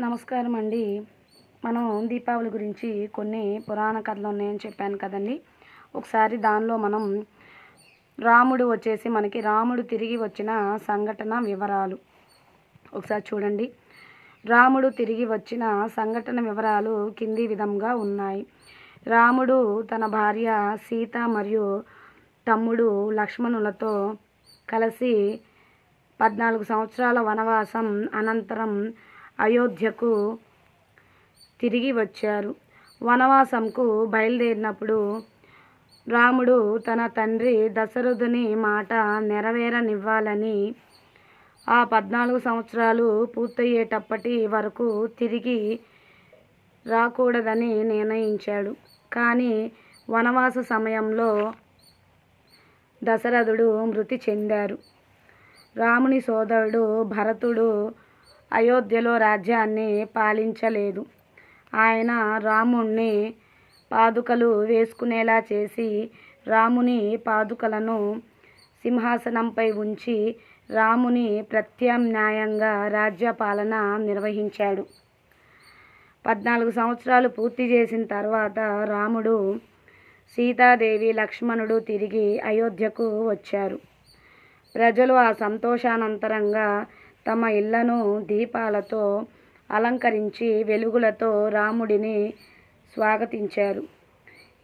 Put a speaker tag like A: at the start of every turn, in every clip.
A: నమస్కారం అండి మనం దీపావళి గురించి కొన్ని పురాణ కథలు ఉన్నాయని చెప్పాను కదండి. ఒకసారి దానిలో మనం రాముడు వచ్చేసి మనకి రాముడు తిరిగి వచ్చిన సంఘటన వివరాలు. ఒకసారి చూడండి. రాముడు తిరిగి వచ్చిన సంఘటన వివరాలు కింది విధంగా ఉన్నాయి. రాముడు తన భార్య సీత మరియు తమ్ముడు లక్ష్మణులతో కలిసి పద్నాలుగు సంవత్సరాల వనవాసం అనంతరం అయోధ్యకు తిరిగి వచ్చారు. వనవాసంకు బయలుదేరినప్పుడు రాముడు తన తండ్రి దశరథుని మాట నెరవేరనివ్వాలని ఆ పద్నాలుగు సంవత్సరాలు పూర్తయ్యేటప్పటి వరకు తిరిగి రాకూడదని నిర్ణయించాడు. కానీ వనవాస సమయంలో దశరథుడు మృతి చెందారు. రాముని సోదరుడు భరతుడు అయోధ్యలో రాజ్యాన్ని పాలించలేదు. ఆయన రాముణ్ణి పాదుకలు వేసుకునేలా చేసి రాముని పాదుకలను సింహాసనంపై ఉంచి రాముని ప్రత్యామ్నాయంగా రాజ్యపాలన నిర్వహించాడు. పద్నాలుగు సంవత్సరాలు పూర్తి చేసిన తర్వాత రాముడు సీతాదేవి లక్ష్మణుడు తిరిగి అయోధ్యకు వచ్చారు. ప్రజలు ఆ సంతోషానంతరంగా తమ ఇళ్ళను దీపాలతో అలంకరించి వెలుగులతో రాముడిని స్వాగతించారు.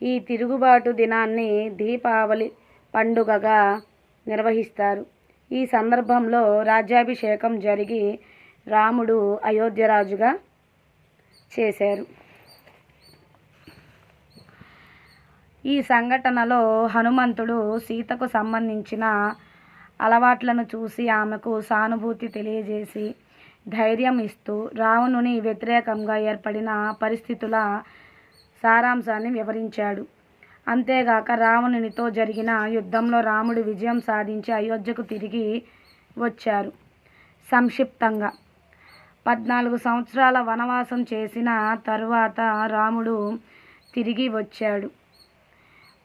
A: ఈ తిరుగుబాటు దినాన్ని దీపావళి పండుగగా నిర్వహిస్తారు. ఈ సందర్భంలో రాజ్యాభిషేకం జరిగి రాముడు అయోధ్యరాజుగా చేశారు. ఈ సంఘటనలో హనుమంతుడు సీతకు సంబంధించిన అలవాట్లను చూసి ఆమెకు సానుభూతి తెలియజేసి ధైర్యం ఇస్తూ రావణుని వ్యతిరేకంగా ఏర్పడిన పరిస్థితుల సారాంశాన్ని వివరించాడు. అంతేగాక రావణునితో జరిగిన యుద్ధంలో రాముడు విజయం సాధించి అయోధ్యకు తిరిగి వచ్చారు. సంక్షిప్తంగా పద్నాలుగు సంవత్సరాల వనవాసం చేసిన తరువాత రాముడు తిరిగి వచ్చాడు.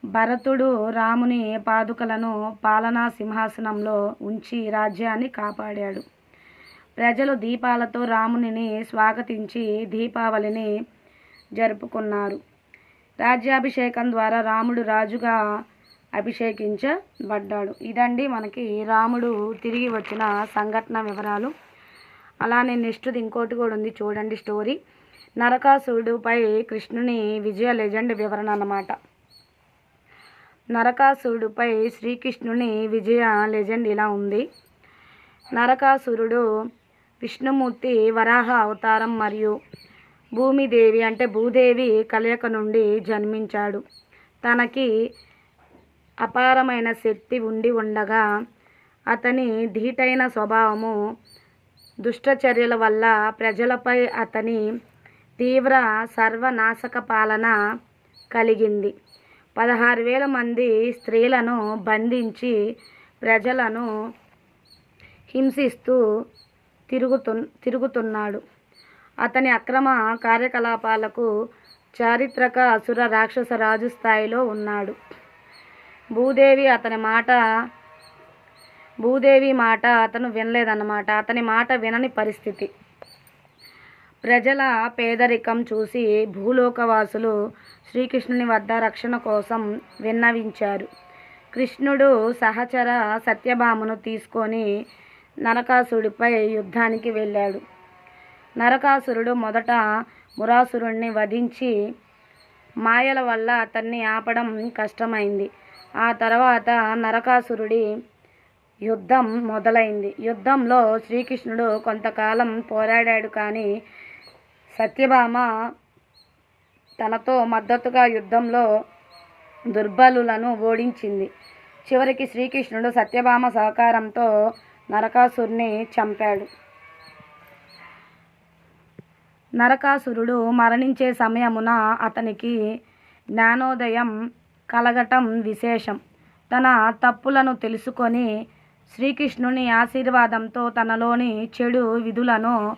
A: భరతుడు రాముని పాదుకలను పాలనా సింహాసనంలో ఉంచి రాజ్యాన్ని కాపాడాడు. ప్రజలు దీపాలతో రామునిని స్వాగతించి దీపావళిని జరుపుకున్నారు. రాజ్యాభిషేకం ద్వారా రాముడు రాజుగా అభిషేకించబడ్డాడు. ఇదండి మనకి రాముడు తిరిగి వచ్చిన సంఘటన వివరాలు. అలానే నెక్స్ట్ది ఇంకోటి కూడా ఉంది చూడండి స్టోరీ. నరకాసురుడుపై కృష్ణుని విజయ లెజెండ్ వివరణ అన్నమాట. నరకాసురుడుపై శ్రీకృష్ణుని విజయ లెజెండ్ ఇలా ఉంది. నరకాసురుడు విష్ణుమూర్తి వరాహ అవతారం మరియు భూమిదేవి అంటే భూదేవి కలయిక నుండి జన్మించాడు. తనకి అపారమైన శక్తి ఉండి ఉండగా అతని ధీటైన స్వభావము దుష్టచర్యల వల్ల ప్రజలపై అతని తీవ్ర సర్వనాశక పాలన కలిగింది. పదహారు వేల మంది స్త్రీలను బంధించి ప్రజలను హింసిస్తూ తిరుగుతు తిరుగుతున్నాడు. అతని అక్రమ కార్యకలాపాలకు చారిత్రక అసుర రాక్షస రాజు స్థాయిలో ఉన్నాడు. భూదేవి అతని మాట భూదేవి మాట అతను వినలేదన్నమాట. అతని మాట వినని పరిస్థితి. ప్రజల పేదరికం చూసి భూలోకవాసులు శ్రీకృష్ణుని వద్ద రక్షణ కోసం విన్నవించారు. కృష్ణుడు సహచర సత్యభామను తీసుకొని నరకాసుడిపై యుద్ధానికి వెళ్ళాడు. నరకాసురుడు మొదట మురాసురుణ్ణి వధించి మాయల వల్ల అతన్ని ఆపడం కష్టమైంది. ఆ తర్వాత నరకాసురుడి యుద్ధం మొదలైంది. యుద్ధంలో శ్రీకృష్ణుడు కొంతకాలం పోరాడాడు కానీ సత్యభామ తనతో మద్దతుగా యుద్ధంలో దుర్బలులను ఓడించింది. చివరికి శ్రీకృష్ణుడు సత్యభామ సహకారంతో నరకాసురుని చంపాడు. నరకాసురుడు మరణించే సమయమున అతనికి జ్ఞానోదయం కలగటం విశేషం. తన తప్పులను తెలుసుకొని శ్రీకృష్ణుని ఆశీర్వాదంతో తనలోని చెడు విధులను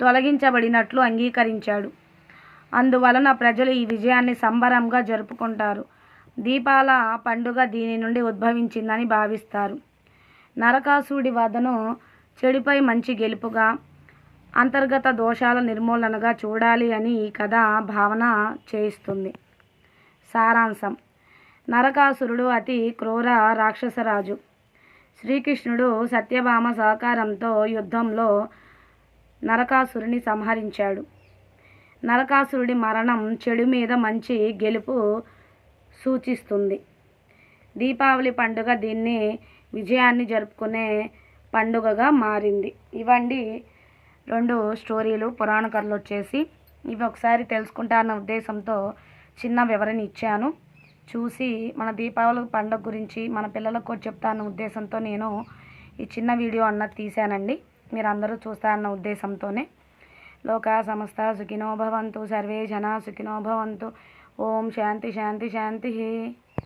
A: తొలగించబడినట్లు అంగీకరించాడు. అందువలన ప్రజలు ఈ విజయాన్ని సంబరంగా జరుపుకుంటారు. దీపాల పండుగ దీని నుండి ఉద్భవించిందని భావిస్తారు. నరకాసుడి వధను చెడుపై మంచి గెలుపుగా అంతర్గత దోషాల నిర్మూలనగా చూడాలి అని ఈ కథ భావన చేయిస్తుంది. సారాంశం. నరకాసురుడు అతి క్రూర రాక్షసరాజు. శ్రీకృష్ణుడు సత్యభామ సహకారంతో యుద్ధంలో నరకాసురుని సంహరించాడు. నరకాసురుడి మరణం చెడు మీద మంచి గెలుపు సూచిస్తుంది. దీపావళి పండుగ దీన్ని విజయాన్ని జరుపుకునే పండుగగా మారింది. ఇవండి రెండు స్టోరీలు పురాణ కథలు వచ్చేసి ఇవి ఒకసారి తెలుసుకుంటా అన్న ఉద్దేశంతో చిన్న వివరణ ఇచ్చాను. చూసి మన దీపావళి పండుగ గురించి మన పిల్లలకు కూడా చెప్తాన్న ఉద్దేశంతో నేను ఈ చిన్న వీడియో అన్నది తీశానండి. మీరు అందరూ చూస్తారన్న ఉద్దేశంతోనే. लोका समस्ता सुखिनो भवन्तु सर्वे जना सुखिनो भवन्तु। ओम शांति शांति शांति।